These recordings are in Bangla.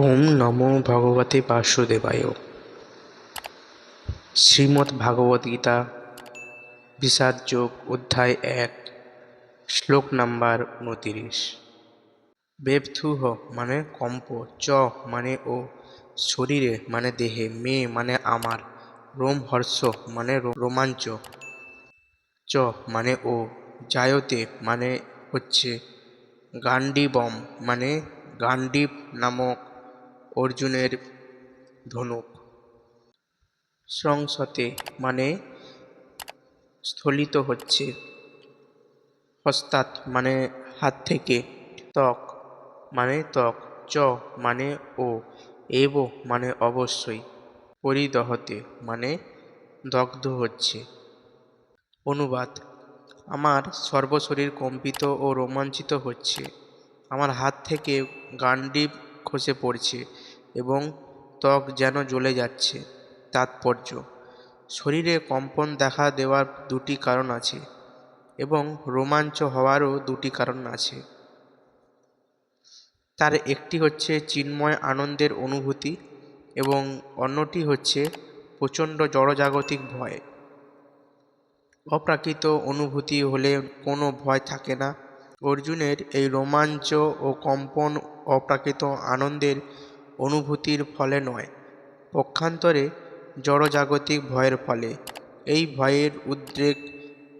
ওম নমো ভগবতে বাসুদেবায়। শ্রীমদ্ ভাগবত গীতা, বিষাদ যোগ অধ্যায় এক, শ্লোক নাম্বার উনতিরিশ। বেবথুহ মানে কম্প, চ মানে ও, শরীরে মানে দেহে, মে মানে আমার, রোম, হর্ষ মানে রোমাঞ্চ, চ মানে ও, জায়তে মানে হচ্ছে গান্ডিবম মানে গান্ডিব নামক অর্জুনের ধনুক। সংসতে মানে স্থলিত হচ্ছে। হস্তাৎ মানে হাত থেকে। ত্বক মানে ত্বক চ মানে ও, এব মানে অবশ্যই। পরিদহতে মানে দগ্ধ হচ্ছে। অনুবাদ, আমার সর্বশরীর কম্পিত ও রোমাঞ্চিত হচ্ছে। আমার হাত থেকে গান্ডীব খসে পড়ছে এবং ত্বক যেন জ্বলে যাচ্ছে। তাৎপর্য। শরীরে কম্পন দেখা দেওয়ার দুটি কারণ আছে এবং রোমাঞ্চ হওয়ারও দুটি কারণ আছে। তার একটি হচ্ছে চিন্ময় আনন্দের অনুভূতি এবং অন্যটি হচ্ছে প্রচণ্ড জড়জাগতিক ভয়। অপ্রাকৃত অনুভূতি হলে কোনো ভয় থাকে না। অর্জুনের এই রোমাঞ্চ ও কম্পন অপ্রাকৃত আনন্দের অনুভূতির ফলে নয়, পক্ষান্তরে জড়জাগতিক ভয়ের ফলে। এই ভয়ের উদ্রেক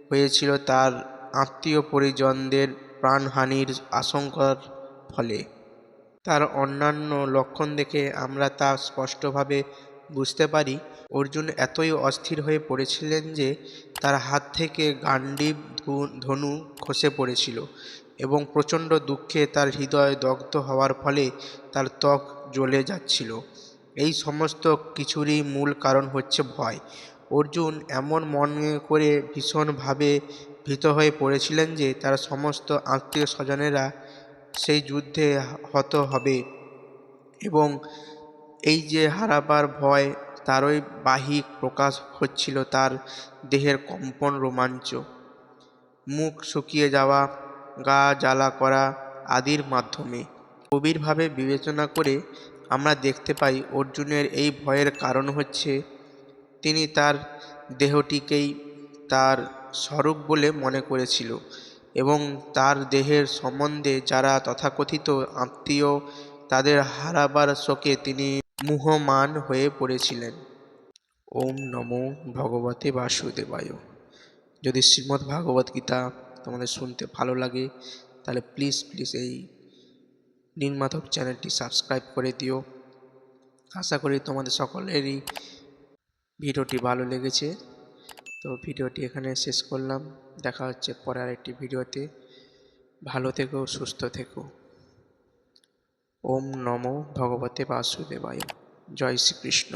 হয়েছিল তার আত্মীয় পরিজনদের প্রাণহানির আশঙ্কার ফলে। তার অন্যান্য লক্ষণ দেখে আমরা তা স্পষ্টভাবে বুঝতে পারি। অর্জুন এতই অস্থির হয়ে পড়েছিলেন যে তার হাত থেকে গান্ডীব ধনু খসে পড়েছিল এবং প্রচণ্ড দুঃখে তার হৃদয় দগ্ধ হওয়ার ফলে তার ত্বক জ্বলে যাচ্ছিল। এই সমস্ত কিছুরই মূল কারণ হচ্ছে ভয়। অর্জুন এমন মনে করে ভীষণভাবে ভীত হয়ে পড়েছিলেন যে তার সমস্ত আত্মীয় স্বজনেরা সেই যুদ্ধে হত হবে এবং এই যে হারাবার ভয়, তারই বাহিক প্রকাশ হচ্ছিল তার দেহের কম্পন রোমাঞ্চ। মুখ শুকিয়ে যাওয়া, গা জ্বালা করা আদির মাধ্যমে। গভীরভাবে বিবেচনা করে আমরা দেখতে পাই, অর্জুনের এই ভয়ের কারণ হচ্ছে, তিনি তার দেহটিকেই তার স্বরূপ বলে মনে করেছিল এবং তার দেহের সম্বন্ধে যারা তথাকথিত আত্মীয়, তাদের হারাবার শোকে তিনি মুহ্যমান হয়ে পড়েছিলেন। ওম নমো ভগবতে বাসুদেবায়। যদি শ্রীমদ্ ভাগবত গীতা তোমাদের শুনতে ভালো লাগে, তাহলে প্লিজ প্লিজ এই নীলমাধব চ্যানেলটি সাবস্ক্রাইব করে দিও। আশা করি তোমাদের সকলেরই ভিডিওটি ভালো লেগেছে। তো ভিডিওটি এখানে শেষ করলাম। দেখা হচ্ছে পরে আরেকটি ভিডিওতে। ভালো থেকো, সুস্থ থেকো। ওম নমো ভগবতে বাসুদেবায়। জয় শ্রীকৃষ্ণ।